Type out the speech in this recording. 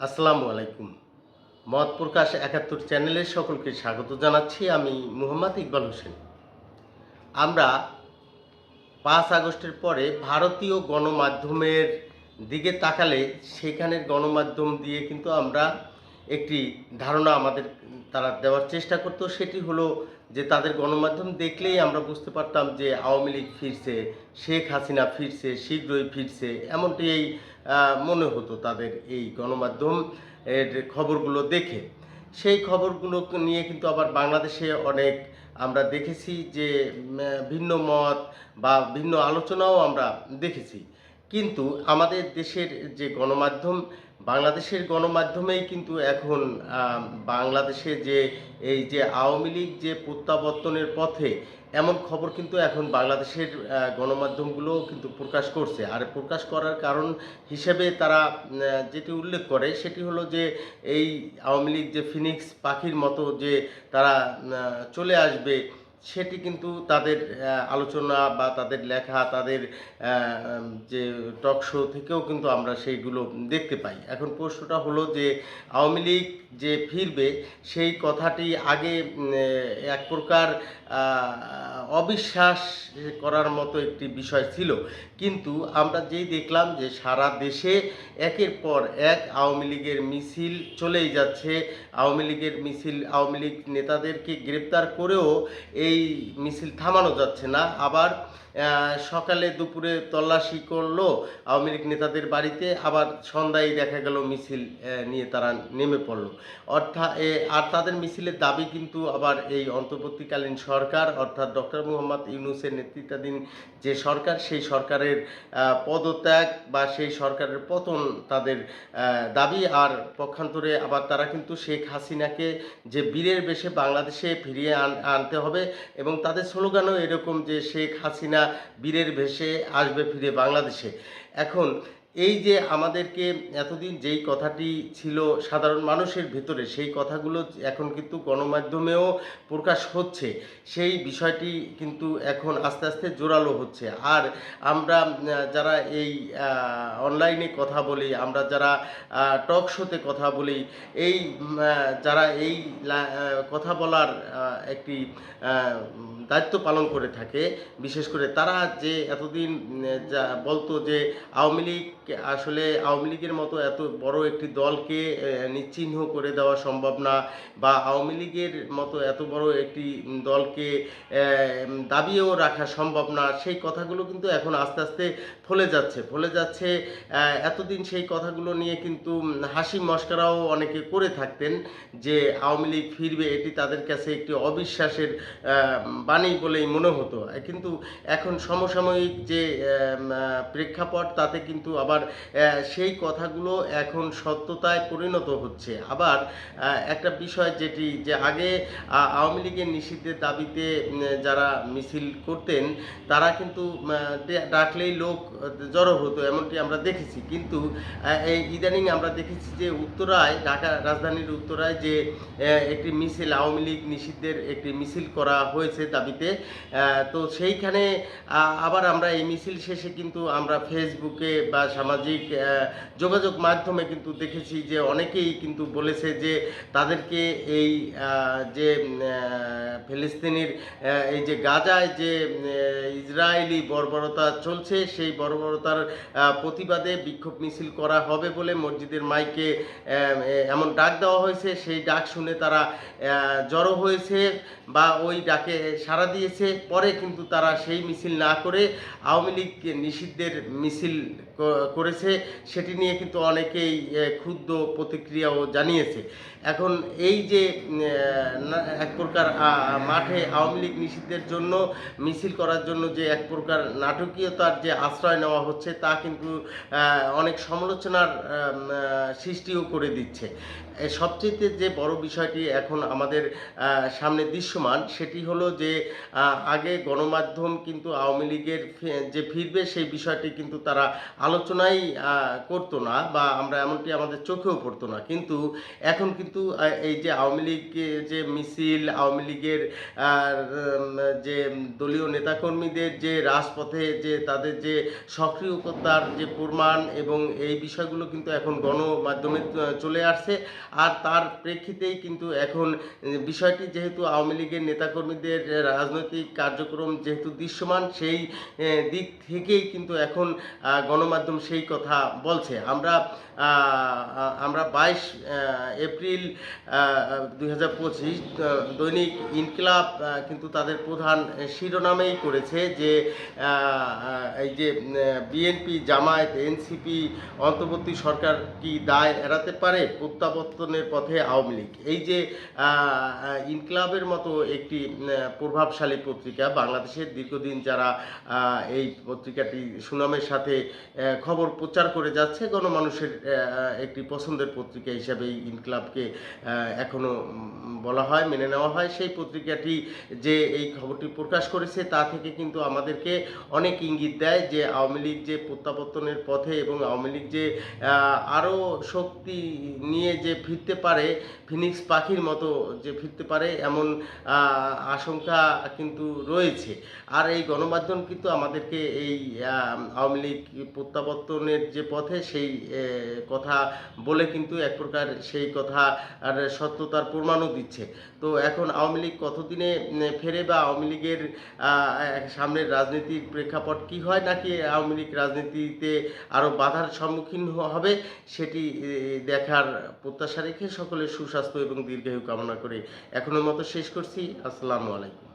আসসালামু আলাইকুম। মত প্রকাশ একাত্তর চ্যানেলের সকলকে স্বাগত জানাচ্ছি আমি মুহাম্মদ ইকবাল হোসেন। আমরা পাঁচ আগস্টের পরে ভারতীয় গণমাধ্যমের দিকে তাকালে সেখানের গণমাধ্যম দিয়ে কিন্তু আমরা একটি ধারণা আমাদের তারা দেওয়ার চেষ্টা করতো, সেটি হলো যে তাদের গণমাধ্যম দেখলেই আমরা বুঝতে পারতাম যে আওয়ামী লীগ ফিরছে, শেখ হাসিনা ফিরছে, শীঘ্রই ফিরছে, এমনটি এই মনে হতো তাদের এই গণমাধ্যম এর খবরগুলো দেখে। সেই খবরগুলো নিয়ে কিন্তু আবার বাংলাদেশে অনেক আমরা দেখেছি যে ভিন্ন মত বা ভিন্ন আলোচনাও আমরা দেখেছি। কিন্তু আমাদের দেশের যে গণমাধ্যম বাংলাদেশের গণমাধ্যমেই কিন্তু এখন বাংলাদেশে যে এই যে আওয়ামী লীগ যে প্রত্যাবর্তনের পথে, এমন খবর কিন্তু এখন বাংলাদেশের গণমাধ্যমগুলোও কিন্তু প্রকাশ করছে। আর প্রকাশ করার কারণ হিসেবে তারা যেটি উল্লেখ করে সেটি হলো যে এই আওয়ামী লীগ যে ফিনিক্স পাখির মতো যে তারা চলে আসবে সেটি কিন্তু তাদের আলোচনা বা তাদের লেখা, তাদের যে টক শো থেকেও কিন্তু আমরা সেইগুলো দেখতে পাই। এখন প্রশ্নটা হলো যে, আওয়ামী লীগ যে ফিরবে, সেই কথাটি আগে এক প্রকার অবিশ্বাস করার মতো একটি বিষয় ছিল। কিন্তু আমরা যেই দেখলাম যে, সারা দেশে একের পর এক আওয়ামী লীগের মিছিল চলেই যাচ্ছে। আওয়ামী লীগের মিছিল, আওয়ামী লীগ নেতাদেরকে গ্রেপ্তার করেও এই মিছিল থামানো যাচ্ছে না। আবার সকালে দুপুরে তল্লাশি করল আওয়ামী লীগ নেতাদের বাড়িতে, আবার সন্ধ্যায় দেখা গেল মিছিল নিয়ে তারা নেমে পড়ল। অর্থাৎ আর তাদের মিছিলের দাবি কিন্তু আবার এই অন্তর্বর্তীকালীন সরকার, অর্থাৎ ডক্টর মোহাম্মদ ইউনুসের নেতৃত্বাধীন যে সরকার, সেই সরকারের পদত্যাগ বা সেই সরকারের পতন তাদের দাবি। আর পক্ষান্তরে আবার তারা কিন্তু শেখ হাসিনাকে যে বীরের বেশে বাংলাদেশে ফিরিয়ে আন- আনতে হবে এবং তাদের স্লোগানও এরকম যে শেখ হাসিনা বীরের ভেসে আসবে ফিরে বাংলাদেশে। এখন এই যে আমাদেরকে এতদিন যেই কথাটি ছিল সাধারণ মানুষের ভিতরে, সেই কথাগুলো এখন কিন্তু গণমাধ্যমেও প্রকাশ হচ্ছে। সেই বিষয়টি কিন্তু এখন আস্তে আস্তে জোরালো হচ্ছে। আর আমরা, যারা এই অনলাইনে কথা বলি, আমরা যারা টক শোতে কথা বলি, এই যারা এই কথা বলার একটি দায়িত্ব পালন করে থাকে, বিশেষ করে তারা যে এতদিন যা বলতো যে আওয়ামী লীগ আসলে আওয়ামী লীগের মতো এত বড় একটি দলকে নিশ্চিহ্ন করে দেওয়া সম্ভব না বা আওয়ামী লীগের মতো এত বড় একটি দলকে দাবিও রাখা সম্ভব না। সেই কথাগুলো কিন্তু এখন আস্তে আস্তে ফলে যাচ্ছে। ফলে যাচ্ছে এতদিন সেই কথাগুলো নিয়ে কিন্তু হাসি মস্করাও অনেকে করে থাকতেন যে আওয়ামী লীগ ফিরবে, এটি তাদের কাছে একটি অবিশ্বাসের বাণী বলেই মনে হতো। কিন্তু এখন সমসাময়িক যে প্রেক্ষাপট তাতে কিন্তু আবার আহ, সেই কথাগুলো এখন সত্যতায় পরিণত হচ্ছে। আবার একটা বিষয় যেটি যে আগে আওয়ামী লীগের নিষিদ্ধের দাবিতে যারা মিছিল করতেন তারা কিন্তু ডাকলেই লোক জড়ো হতো এমনটি আমরা দেখেছি। কিন্তু এই ইদানিং আমরা দেখেছি যে উত্তরায় ঢাকা রাজধানীর উত্তরায় যে একটি মিছিল আওয়ামী লীগ নিষিদ্ধের একটি মিছিল করা হয়েছে দাবিতে তো সেইখানে আবার আমরা এই মিছিল শেষে কিন্তু আমরা ফেসবুকে বা সামাজিক যোগাযোগ মাধ্যমে কিন্তু দেখেছি যে অনেকেই কিন্তু বলেছে যে তাদেরকে এই যে ফিলিস্তিনির এই যে গাজায় যে ইসরায়েলি বর্বরতা চলছে, সেই বর্বরতার প্রতিবাদে বিক্ষোভ মিছিল করা হবে বলে মসজিদের মাইকে এমন ডাক দেওয়া হয়েছে। সেই ডাক শুনে তারা জড়ো হয়েছে বা ওই ডাকে সাড়া দিয়েছে। পরে কিন্তু তারা সেই মিছিল না করে আওয়ামী লীগ নিষিদ্ধের মিছিল করেছে, সেটি নিয়ে কিন্তু অনেকেই ক্ষুদ্র প্রতিক্রিয়াও জানিয়েছে। এখন এই যে এক প্রকার মাঠে আওয়ামী লীগ নিষিদ্ধের জন্য, মিছিল করার জন্য যে এক প্রকার নাটকীয়তার যে আশ্রয় নেওয়া হচ্ছে, তা কিন্তু অনেক সমালোচনার সৃষ্টিও করে দিচ্ছে। সবচেয়ে যে বড় বিষয়টি এখন আমাদের সামনে দৃশ্যমান, সেটি হলো যে আগে গণমাধ্যম কিন্তু আওয়ামী লীগের যে ফিরবে, সেই বিষয়টি কিন্তু তারা আলোচনাই করতো না বা আমরা এমনটি আমাদের চোখেও পড়তো না। কিন্তু এখন কিন্তু এই যে আওয়ামী লীগের যে মিছিল আওয়ামী লীগের যে দলীয় নেতাকর্মীদের যে রাজপথে যে তাদের যে সক্রিয়তার যে প্রমাণ এবং এই বিষয়গুলো কিন্তু এখন গণমাধ্যমে চলে আসছে। আর তার প্রেক্ষিতেই কিন্তু এখন বিষয়টি যেহেতু আওয়ামী লীগের নেতাকর্মীদের রাজনৈতিক কার্যক্রম যেহেতু দৃশ্যমান সেই দিক থেকেই কিন্তু এখন আহ, গণমাধ্যম সেই কথা বলছে। আমরা আমরা বাইশ এপ্রিল দুই হাজার পঁচিশ দৈনিক ইনকিলাব কিন্তু তাদের প্রধান শিরোনামেই করেছে যে এই যে বিএনপি, জামায়াত, এনসিপি, অন্তর্বর্তী সরকার কি দায় এড়াতে পারে প্রত্যাবর্তনের পথে আওয়ামী লীগ? এই যে ইনকিলাবের মতো একটি প্রভাবশালী পত্রিকা, বাংলাদেশের দীর্ঘদিন যারা এই পত্রিকাটি সুনামের সাথে খবর প্রচার করে যাচ্ছে। গণমানুষের একটি পছন্দের পত্রিকা হিসাবে ইনকিলাবকে আহ, এখনও বলা হয় মেনে নেওয়া হয়। সেই পত্রিকাটি যে এই খবরটি প্রকাশ করেছে তা থেকে কিন্তু আমাদেরকে অনেক ইঙ্গিত দেয় যে আওয়ামী লীগ যে প্রত্যাবর্তনের পথে এবং আওয়ামী লীগ যে আরও শক্তি নিয়ে যে ফিরতে পারে ফিনিক্স পাখির মতো যে ফিরতে পারে এমন আশঙ্কা কিন্তু রয়েছে। আর এই গণমাধ্যম কিন্তু আমাদেরকে এই আওয়ামী লীগ প্রত্যাবর্তনের যে পথে সেই কথা বলে কিন্তু এক প্রকার সেই কথা আর সত্যতার প্রমাণও দিচ্ছে। তো এখন আওয়ামী লীগ কতদিনে ফেরে বা আওয়ামী লীগের সামনের রাজনীতির প্রেক্ষাপট কি হয় নাকি আওয়ামী লীগ রাজনীতিতে আরও বাধার সম্মুখীন হবে সেটি দেখার প্রত্যাশা রেখে সকলের সুস্বাস্থ্য এবং দীর্ঘায়ু কামনা করে এখনের মতো শেষ করছি। আসসালামু আলাইকুম।